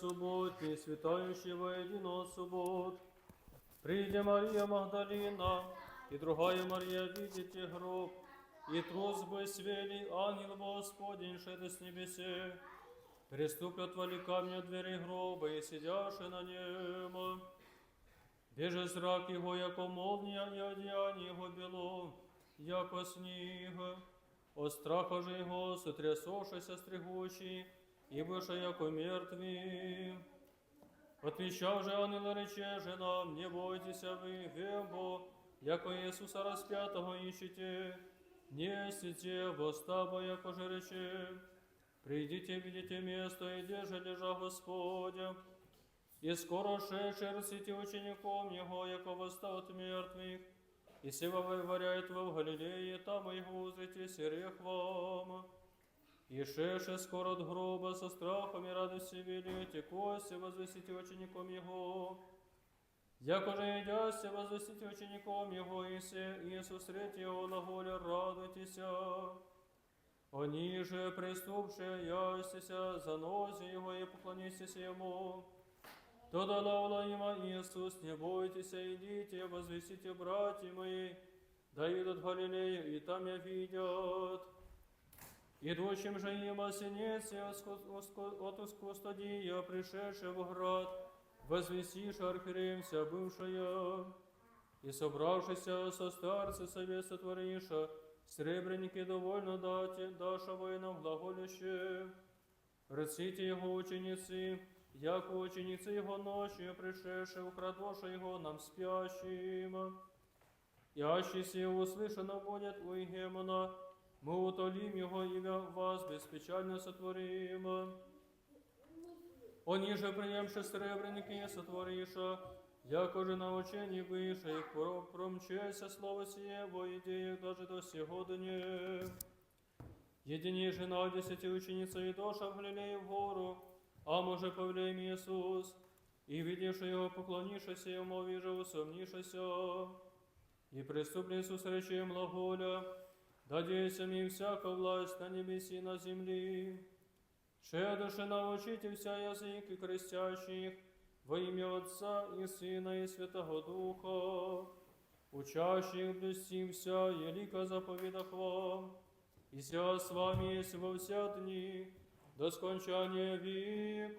субботний, святающий воедино суббот. Придя Мария Магдалина и другая Мария, видите гроб, и трус бы свели ангел Господень, шеда с небесе. Приступят вали камня двери гроба и сидяши на нем. Біже зрак його, яко молния, і одіяння його біло, яко сніг. О страха же його, сотрясошися стригучі, і бише яко мертві. Отвечав же ангел рече же нам, не бойтеся ви, вебо, яко Иисуса распятого ищете, не сите восстаба, яко же рече. Придите, видите место, где же лежа Господя, и скоро шедший рсите учеником Его, яко восстал от мертвых, и сего вываряет во в Галилее, там и его узрите серех вам. И шеше скоро от гроба со страхом и радостью велите, кости возвестите учеником Его. Яко же идяся возвестите учеником Его, и се Иисус средь Его глаголя радуйтеся. Они же, приступшие, ясися, занозе Его и поклонитесь Ему. Тогда дала им Иисус, не бойтесь, идите, возвестите, братья мои, да идут в Галилею, и там я видят Идущим же им осенеться от Ускустодия, пришедший в град, возвестишь архиереем вся бывшая, и собравшийся со старцы совет сотвориша, сребреники довольно дати, даша воинам глаголяще. Рците его ученицы, яко ученицы его ночью пришедшие, украдоша его нам спящим. Ящий сие услышано будет у Егемона, мы утолим его вас, беспечально сотворим. Они же, приемши сребреники, сотвориша, яко же на учении выше, про- промчеся слово сие во идеях даже до сьогодні. Едині жена десяти ученица и доша в Галилее в гору, а може повлеем Иисус, и видевши его, поклонившися ему, вижу, усомнившися. И преступный Иисус рече глаголя, дадеся мне всяка власть на небеси и на земли. Шедоше научите вся язык и крестящих во имя Отца и Сына и Святого Духа, учащих блюсти вся елика заповедах вам, и ся с вами есть во вся дни, до скончания. Аминь.